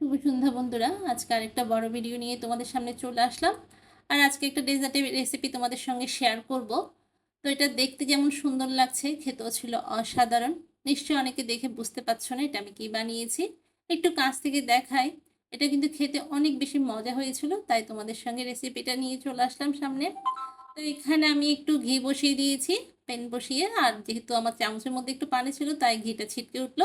শুভ সন্ধ্যা বন্ধুরা। আজকে আরেকটা বড় ভিডিও নিয়ে তোমাদের সামনে চলে আসলাম। আর আজকে একটা ডেজার্টের রেসিপি তোমাদের সঙ্গে শেয়ার করব। তো এটা দেখতে যেমন সুন্দর লাগছে, খেতেও ছিল অসাধারণ। নিশ্চয়ই অনেকে দেখে বুঝতে পারছ না এটা আমি কী বানিয়েছি। একটু কাছ থেকে দেখাই। এটা কিন্তু খেতে অনেক বেশি মজা হয়েছিল, তাই তোমাদের সঙ্গে রেসিপিটা নিয়ে চলে আসলাম সামনে। তো এখানে আমি একটু ঘি বসিয়ে দিয়েছি প্যান বসিয়ে। আর যেহেতু আমার চামচের মধ্যে একটু পানি ছিল, তাই ঘিটা ছিটকে উঠল।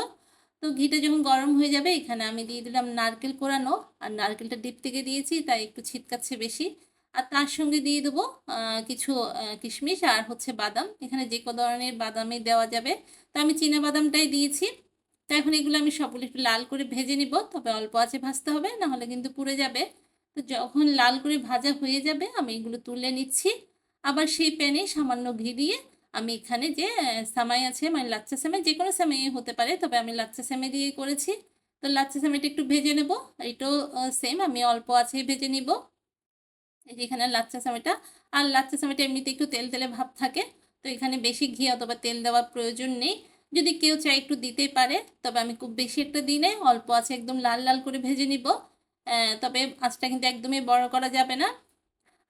তো ঘিটা যখন গরম হয়ে যাবে, এখানে আমি দিয়ে দিলাম নারকেল কোরানো। আর নারকেলটা ডিপ থেকে দিয়েছি, তাই একটু ছিটকাচ্ছে বেশি। আর তার সঙ্গে দিয়ে দেবো কিছু কিশমিশ আর হচ্ছে বাদাম। এখানে যে কোনো ধরনের বাদামই দেওয়া যাবে। তো আমি চীনা বাদামটাই দিয়েছি। তো এখন এগুলো আমি সবগুলো একটু লাল করে ভেজে নিব। তবে অল্প আছে ভাজতে হবে, নাহলে কিন্তু পুড়ে যাবে। তো যখন লাল করে ভাজা হয়ে যাবে, আমি এগুলো তুলে নিচ্ছি। আবার সেই প্যানে সামান্য ঘি দিয়ে আমি এখানে যে সামাই আছে মানে লাচ্চা সেমাই যে কোনো সেমাই হতে পারে, তবে আমি লাচ্চা সেমাই দিয়ে করেছি। তো লাচ্চা সেমাইটা একটু ভেজে নেব এটাও সেম আমি অল্প আছে ভেজে নিব। এখানে লাচ্চা সেমাইটা, আর লাচ্চা সেমাইটা এমনিতে একটু তেল তেলে ভাব থাকে, তো এখানে বেশি ঘি অথবা তেল দেওয়ার প্রয়োজন নেই। যদি কেউ চায় একটু দিতেই পারে, তবে আমি খুব বেশি একটা দিই অল্প আছে একদম লাল লাল করে ভেজে নিব। তবে আঁচটা কিন্তু একদমই বড় করা যাবে না।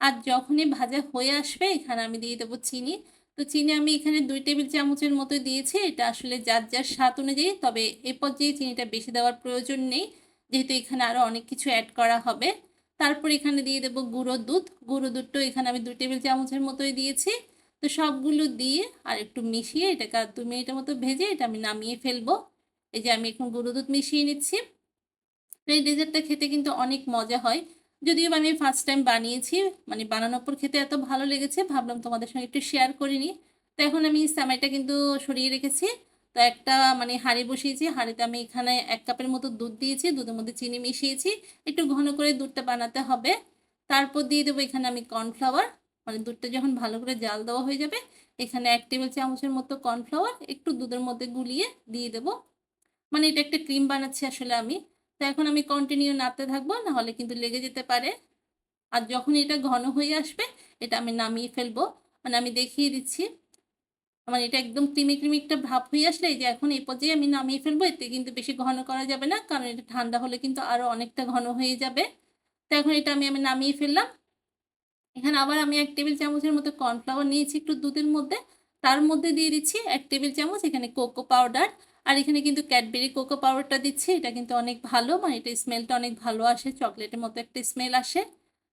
আর যখনই ভাজা হয়ে আসবে, এখানে আমি দিয়ে দেবো চিনি। তো চিনি আমি এখানে দুই টেবিল চামচের মতো দিয়েছি। এটা আসলে যার যার স্বাদ অনুযায়ী, তবে এ পর্যায়ে চিনিটা বেশি দেওয়ার প্রয়োজন নেই। যেহেতু এখানে আরও অনেক কিছু অ্যাড করা হবে। তারপর এখানে দিয়ে দেবো গুঁড়ো দুধ। গুঁড়ো দুধটাও এখানে আমি দুই টেবিল চামচের মতোই দিয়েছি। তো সবগুলো দিয়ে আর একটু মিশিয়ে এটাকে দু মিনিটের মতো ভেজে এটা আমি নামিয়ে ফেলব। এই যে আমি এখন গুঁড়ো দুধ মিশিয়ে নিচ্ছি। এই ডেজার্টটা খেতে কিন্তু অনেক মজা হয়। যদিও আমি ফার্স্ট টাইম বানিয়েছি মানে বানানোর পর খেতে এত ভালো লেগেছে, ভাবলাম তোমাদের সঙ্গে একটু শেয়ার করিনি তো এখন আমি স্যামাইটা কিন্তু সরিয়ে রেখেছি। তো একটা মানে হাঁড়ি বসিয়েছি, হাঁড়িতে আমি এখানে এক কাপের মতো দুধ দিয়েছি, দুধের মধ্যে চিনি মিশিয়েছি। একটু ঘন করে দুধটা বানাতে হবে। তারপর দিয়ে দেবো এখানে আমি কর্নফ্লাওয়ার মানে দুধটা যখন ভালো করে জাল দেওয়া হয়ে যাবে, এখানে এক টেবিল চামচের মতো কর্নফ্লাওয়ার একটু দুধের মধ্যে গুলিয়ে দিয়ে দেবো। মানে এটা একটা ক্রিম বানাচ্ছি আসলে আমি। এখন আমি কন্টিনিউ নাড়তে থাকব, নাহলে কিন্তু লেগে যেতে পারে। আর যখন এটা ঘন হয়ে আসবে, এটা আমি নামিয়ে ফেলব। মানে আমি দেখিয়ে দিচ্ছি। আমার এটা একদম ক্রিমি ক্রিমি একটা ভাব হয়ে আসলে এই যে এখন এই পর্যায়ে আমি নামিয়ে ফেলব, এতে কিন্তু বেশি ঘন করা যাবে না, কারণ এটা ঠান্ডা হলে কিন্তু আরও অনেকটা ঘন হয়ে যাবে। তো এখন এটা আমি আমি নামিয়ে ফেললাম। এখানে আবার আমি এক টেবিল চামচের মতো কর্নফ্লাওয়ার নিয়েছি একটু দুধের মধ্যে। তার মধ্যে দিয়ে দিচ্ছি এক টেবিল চামচ এখানে কোকো পাউডার আর এখানে কিন্তু ক্যাডবেরি কোকো পাউডারটা দিচ্ছি, এটা কিন্তু অনেক ভালো মানে এটা স্মেলটা অনেক ভালো আসে, চকলেটের মতো একটা স্মেল আসে।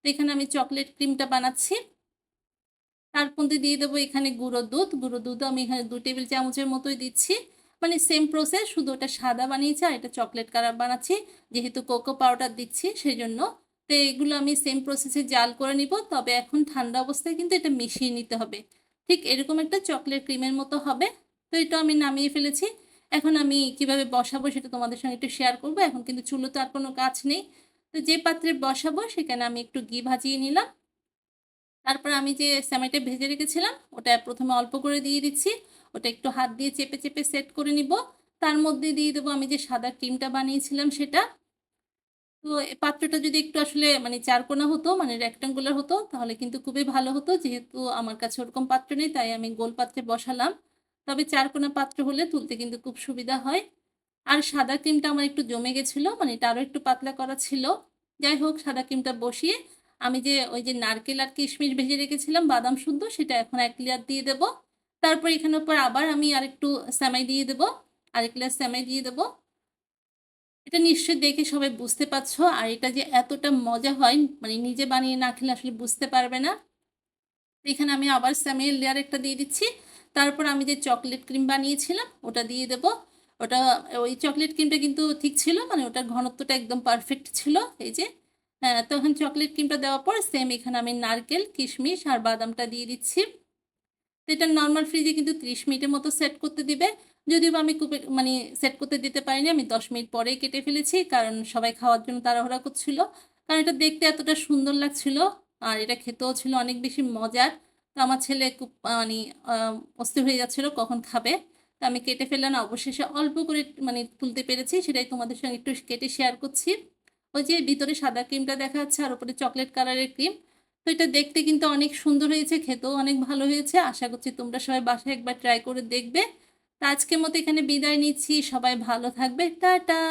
তো এখানে আমি চকলেট ক্রিমটা বানাচ্ছি। তার মধ্যে দিয়ে দেবো এখানে গুঁড়ো দুধ গুঁড়ো দুধ আমি এখানে দু টেবিল চামচের মতোই দিচ্ছি। মানে সেম প্রসেস শুধু ওটা সাদা বানিয়েছি আর এটা চকলেট কালার বানাচ্ছি, যেহেতু কোকো পাউডার দিচ্ছি সেই জন্য তো এগুলো আমি সেম প্রসেসে জাল করে নিব, তবে এখন ঠান্ডা অবস্থায় কিন্তু এটা মিশিয়ে নিতে হবে। ঠিক এরকম একটা চকলেট ক্রিমের মতো হবে। তো এটা আমি নামিয়ে ফেলেছি। এখন আমি কীভাবে বসাবো সেটা তোমাদের সঙ্গে একটু শেয়ার করব। এখন কিন্তু চুলো তো আর কোনো কাজ নেই। তো যে পাত্রে বসাবো সেখানে আমি একটু ঘি ভাজিয়ে নিলাম। তারপর আমি যে স্যামাইটা ভেজে রেখেছিলাম, ওটা প্রথমে অল্প করে দিয়ে দিচ্ছি। ওটা একটু হাত দিয়ে চেপে চেপে সেট করে নিব। তার মধ্যে দিয়ে দেবো আমি যে সাদা ক্রিমটা বানিয়েছিলাম সেটা। তো পাত্রটা যদি একটু আসলে মানে চারকোনা হতো মানে রেক্টাঙ্গুলার হতো, তাহলে কিন্তু খুবই ভালো হতো। যেহেতু আমার কাছে ওরকম পাত্র নেই, তাই আমি গোল পাত্রে বসালাম। তবে চারকোনা পাত্র হলে তুলতে কিন্তু খুব সুবিধা হয়। আর সাদা ক্রিমটা আমার একটু জমে গেছিল মানে এটা আরও একটু পাতলা করা ছিল। যাই হোক, সাদা ক্রিমটা বসিয়ে আমি যে ওই যে নারকেল আর কিশমিশ ভেজে রেখেছিলাম, বাদাম শুদ্ধ, সেটা এখন এক লেয়ার দিয়ে দেবো। তারপর এখানের পর আবার আমি আরেকটু স্যামাই দিয়ে দেবো, আরেক লেয়ার স্যামাই দিয়ে দেবো। এটা নিশ্চয়ই দেখে সবাই বুঝতে পারছ, আর এটা যে এতটা মজা হয় মানে নিজে বানিয়ে না খেলে আসলে বুঝতে পারবে না। এখানে আমি আবার স্যামের লেয়ার একটা দিয়ে দিচ্ছি। তারপর আমি যে চকলেট ক্রিম বানিয়েছিলাম, ওটা দিয়ে দেব। ওটা, ওই চকলেট ক্রিমটা কিন্তু ঠিক ছিল মানে ওটার ঘনত্বটা একদম পারফেক্ট ছিল, এই যে। হ্যাঁ তখন চকলেট ক্রিমটা দেওয়ার পর সেম এখানে আমি নারকেল, কিশমিশ আর বাদামটা দিয়ে দিচ্ছি। এটা নর্মাল ফ্রিজে কিন্তু ত্রিশ মিনিটের মতো সেট করতে দিবে। যদিও আমি খুব মানে সেট করতে দিতে পারিনি, আমি দশ মিনিট পরেই কেটে ফেলেছি, কারণ সবাই খাওয়ার জন্য তাড়াহুড়া করছিল। কারণ এটা দেখতে এতটা সুন্দর লাগছিল, আর এটা খেতেও ছিল অনেক বেশি মজার। তো আমার ছেলে খুব মানে অস্থির হয়ে যাচ্ছিল কখন খাবে। তো আমি কেটে ফেললাম, অবশেষে অল্প করে মানে তুলতে পেরেছি, সেটাই তোমাদের সঙ্গে একটু কেটে শেয়ার করছি। ওই যে ভিতরে সাদা ক্রিমটা দেখা যাচ্ছে, আর ওপরে চকলেট কালারের ক্রিম তো এটা দেখতে কিন্তু অনেক সুন্দর হয়েছে, খেতেও অনেক ভালো হয়েছে। আশা করছি তোমরা সবাই বাসায় একবার ট্রাই করে দেখবে। তো আজকের মতো এখানে বিদায় নিচ্ছি, সবাই ভালো থাকবে, টাটা!